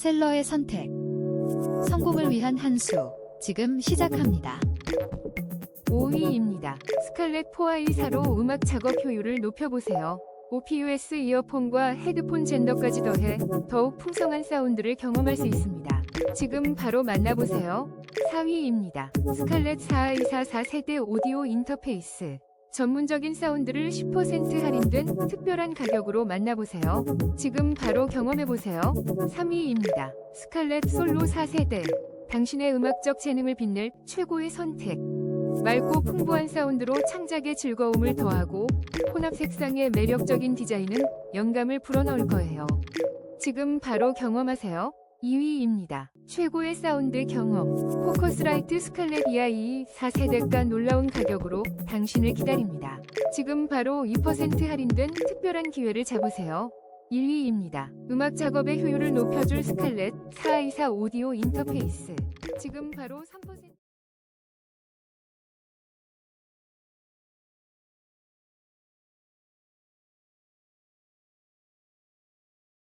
셀러의 선택. 성공을 위한 한 수. 지금 시작합니다. 5위입니다. 스칼렛 4i4로 음악 작업 효율을 높여보세요. OPUS 이어폰과 헤드폰 젠더까지 더해 더욱 풍성한 사운드를 경험할 수 있습니다. 지금 바로 만나보세요. 4위입니다. 스칼렛 4i4 4 세대 오디오 인터페이스. 전문적인 사운드를 10% 할인된 특별한 가격으로 만나보세요. 지금 바로 경험해보세요. 3위입니다. 스칼렛 솔로 4세대. 당신의 음악적 재능을 빛낼 최고의 선택. 맑고 풍부한 사운드로 창작의 즐거움을 더하고 혼합 색상의 매력적인 디자인은 영감을 불어넣을 거예요. 지금 바로 경험하세요. 2위입니다. 최고의 사운드 경험. 포커스라이트 스칼렛 EI 4세대가 놀라운 가격으로 당신을 기다립니다. 지금 바로 2% 할인된 특별한 기회를 잡으세요. 1위입니다. 음악 작업의 효율을 높여줄 스칼렛 4i4 오디오 인터페이스. 지금 바로 3%